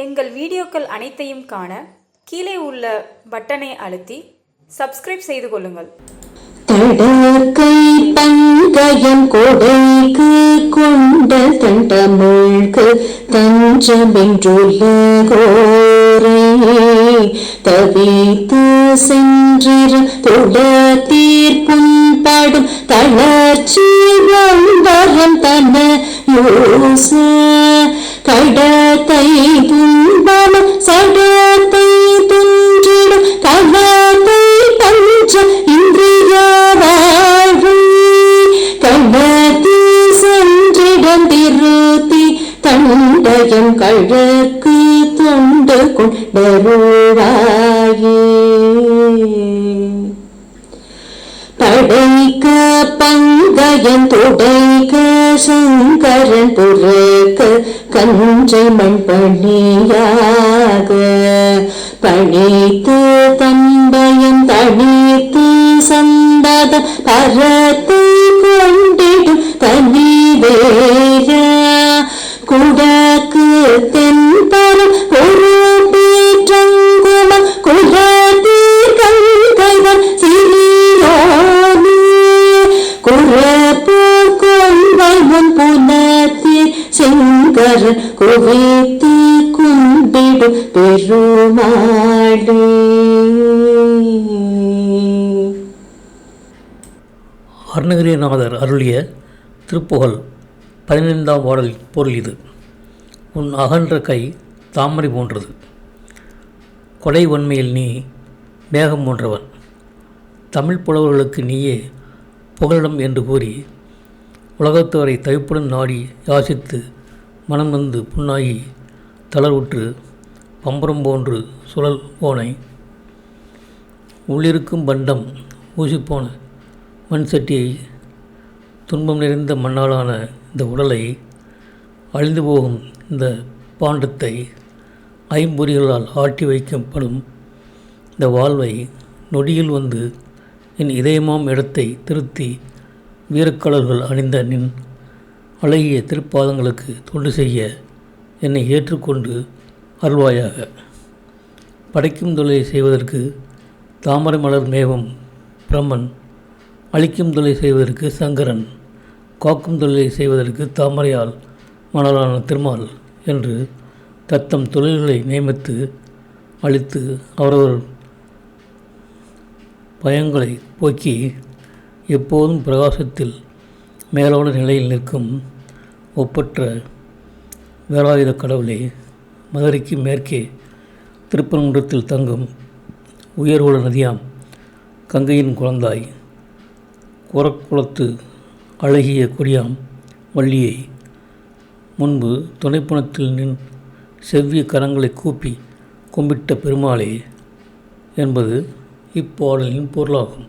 எங்கள் வீடியோக்கள் அனைத்தையும் காண கீழே உள்ள பட்டனை அழுத்தி சப்ஸ்கிரைப் செய்து கொள்ளுங்கள். தடக்கை பங்கயம் கொடைக்கு கொண்ட தண்டமிழ்க்கு தஞ்சமென்றுலகோரை தவித்து சென்றிர தொட தீர்ப்புண்படும் தளர்ச்சி வம்பரம் தன யோச கடத்தை என் கழக்கு தொண்டு கொண்டருவாயே படைக்க பங்கயன் துடைக்க சங்கரன் புறக்க கஞ்சை மண் பணியாக பணித்து தம்பயம் தனித்து சந்தத பர கொள்வை முன் செங்கர் குவித்து கும்பிடு பெருமாளே. அருணகிரிநாதர் அருளிய திருப்புகழ் பதினைந்தாம் பாடல் பொருள் இது. உன் அகன்ற கை தாமரை போன்றது. கொடை வன்மையில் நீ மேகம் போன்றவன். தமிழ் புலவர்களுக்கு நீயே புகழிடம் என்று கூறி உலகத்தவரை தவிப்புடன் நாடி யாசித்து மனம் வந்து புண்ணாகி தளர்வுற்று பம்பரம் போன்று சுழல் போனை. உள்ளிருக்கும் பண்டம் ஊசிப்போன மண் சட்டியை துன்பம் நிறைந்த மண்ணாலான இந்த உடலை அழிந்து போகும் இந்த பாண்டத்தை ஐம்பொறிகளால் ஆட்டி வைக்கப்படும் இந்த வாழ்வை நொடியில் வந்து என் இதயமாம் இடத்தை திருத்தி வீரக்கலர்கள் அணிந்த நின் அழகிய திருப்பாதங்களுக்கு தொண்டு செய்ய என்னை ஏற்றுக்கொண்டு அருள்வாயாக. படைக்கும் தொழிலை செய்வதற்கு தாமரை மலர் மேகம் பிரம்மன் அழிக்கும் தொழிலை செய்வதற்கு சங்கரன் காக்கும் தொழிலை செய்வதற்கு தாமரையால் மணலான திருமால் என்று தத்தம் தொழில்களை நியமித்து அழித்து அவரவர் பயங்களை போக்கி எப்போதும் பிரகாசத்தில் மேலோட நிலையில் நிற்கும் ஒப்பற்ற வேலாயுத கடவுளே மதுரைக்கு மேற்கே திருப்பரங்குன்றத்தில் தங்கும் உயர்வுள்ள நதியாம் கங்கையின் குழந்தாய் குரக்குளத்து அழகிய கொடியாம் வள்ளியை முன்பு துணைப்புணத்தில் நின் செவ்விய கரங்களை கூப்பி கும்பிட்ட பெருமாளே என்பது இப்பாடலின் பொருளாகும்.